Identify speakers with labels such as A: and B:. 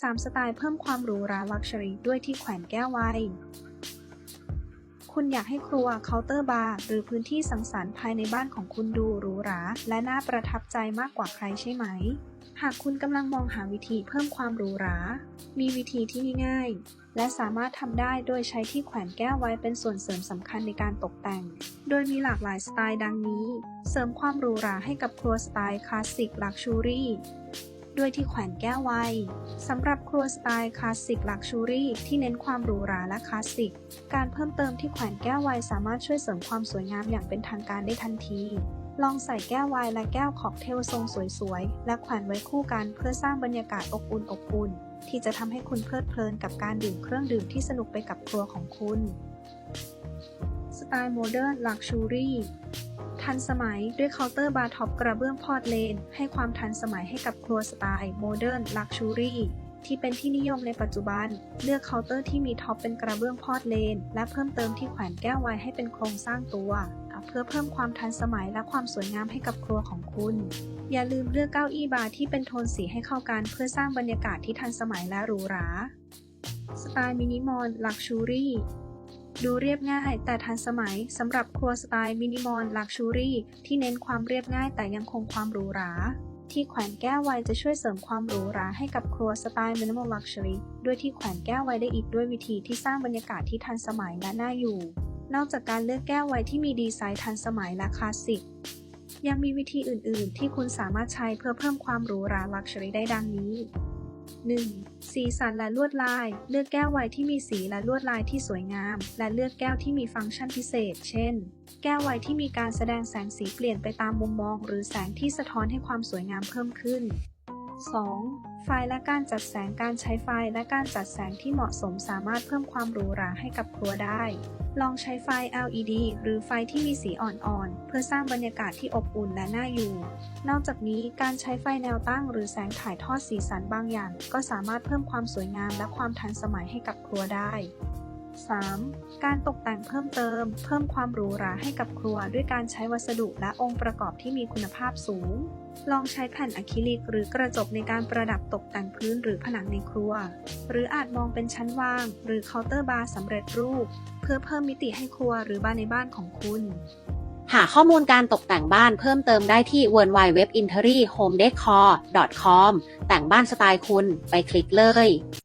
A: 3 สไตล์เพิ่มความหรูหราลักชัวรี่ด้วยที่แขวนแก้วไวน์คุณอยากให้ครัวเคาน์เตอร์บาร์หรือพื้นที่สังสรรค์ภายในบ้านของคุณดูหรูหราและน่าประทับใจมากกว่าใครใช่ไหม หากคุณกำลังมองหาวิธีเพิ่มความหรูหรา มีวิธีที่ง่ายๆและสามารถทำได้โดยใช้ที่แขวนแก้วไว้เป็นส่วนเสริมสำคัญในการตกแต่ง โดยมีหลากหลายสไตล์ดังนี้ เสริมความหรูหราให้กับครัวสไตล์คลาสสิกลักชูรี่ ด้วยที่แขวนแก้วไวน์สำหรับครัวสไตล์คลาสสิกลักชูรี่ที่เน้นความหรูหราและคลาสสิก การเพิ่มเติมที่แขวนแก้วไวน์สามารถช่วยเสริมความสวยงามอย่างเป็นทางการได้ทันทีลองใส่แก้วไวน์และแก้วค็อกเทลทรงสวยๆ และแขวนไว้คู่กันเพื่อสร้างบรรยากาศอบอุ่นอบอุ่น ที่จะทำให้คุณเพลิดเพลินกับการดื่มเครื่องดื่มที่สนุกไปกับครัวของคุณ สไตล์โมเดิร์นลักชูรี่ ทันสมัยด้วยเคาน์เตอร์บาร์ท็อปกระเบื้องพอร์ตเลน ให้ความทันสมัยให้กับครัวสไตล์โมเดิร์นลักชูรี่ที่เป็นที่นิยมในปัจจุบัน เลือกเคาน์เตอร์ที่มีท็อปเป็นกระเบื้องพอร์ตเลน และเพิ่มเติมที่แขวนแก้วไวน์ให้เป็นโครงสร้างตัว เพื่อเพิ่มความทันสมัยและความสวยงามให้กับครัวของคุณ อย่าลืมเลือกเก้าอี้บาร์ที่เป็นโทนสีให้เข้ากันเพื่อสร้างบรรยากาศที่ทันสมัยและหรูหรา สไตล์มินิมอลลักชูรี่ ดูเรียบง่ายแต่ทันสมัยสำหรับครัวสไตล์มินิมอลลักชูรี่ที่เน้นความเรียบง่ายแต่ยังคงความหรูหราที่แขวนแก้วไวจะช่วยเสริมความหรูหราให้กับครัวสไตล์มินิมอลลักชัวรี่ด้วยที่แขวนแก้วไวได้อีกด้วยวิธีที่สร้างบรรยากาศที่ทันสมัยและน่าอยู่ นอกจากการเลือกแก้วไวที่มีดีไซน์ทันสมัยและคลาสสิก ยังมีวิธีอื่น ๆ ที่คุณสามารถใช้เพื่อเพิ่มความหรูหราลักชัวรี่ได้ดังนี้ 1. สีสันและลวดลาย เลือกแก้วไวน์ที่มีสีและลวดลายที่สวยงาม และเลือกแก้วที่มีฟังก์ชันพิเศษ เช่น แก้วไวน์ที่มีการแสดงแสงสีเปลี่ยนไปตามมุมมอง หรือแสงที่สะท้อนให้ความสวยงามเพิ่มขึ้น 2. ไฟและการจัดแสงการใช้ไฟและการจัดแสงที่เหมาะสมสามารถเพิ่มความหรูหราให้กับครัวได้ ลองใช้ไฟ LED หรือไฟที่มีสีอ่อนๆ เพื่อสร้างบรรยากาศที่อบอุ่นและน่าอยู่ นอกจากนี้การใช้ไฟแนวตั้งหรือแสงถ่ายทอดสีสันบางอย่าง ก็สามารถเพิ่มความสวยงามและความทันสมัยให้กับครัวได้ 3. การตกแต่งเพิ่มเติม เพิ่มความหรูหราให้กับครัว ด้วยการใช้วัสดุและองค์ประกอบที่มีคุณภาพสูง ลองใช้แผ่นอะคริลิกหรือกระจกในการประดับตกแต่งพื้นหรือผนังในครัว หรืออาจมองเป็นชั้นวาง หรือเคาน์เตอร์บาร์สำเร็จรูป เพื่อเพิ่มมิติให้ครัวหรือบ้านในบ้านของคุณ
B: หาข้อมูลการตกแต่งบ้านเพิ่มเติมได้ที่ w w w i n t e r y h o m e d e c o r c o m แต่งบ้านสไตล์คุณไปคลิกเลย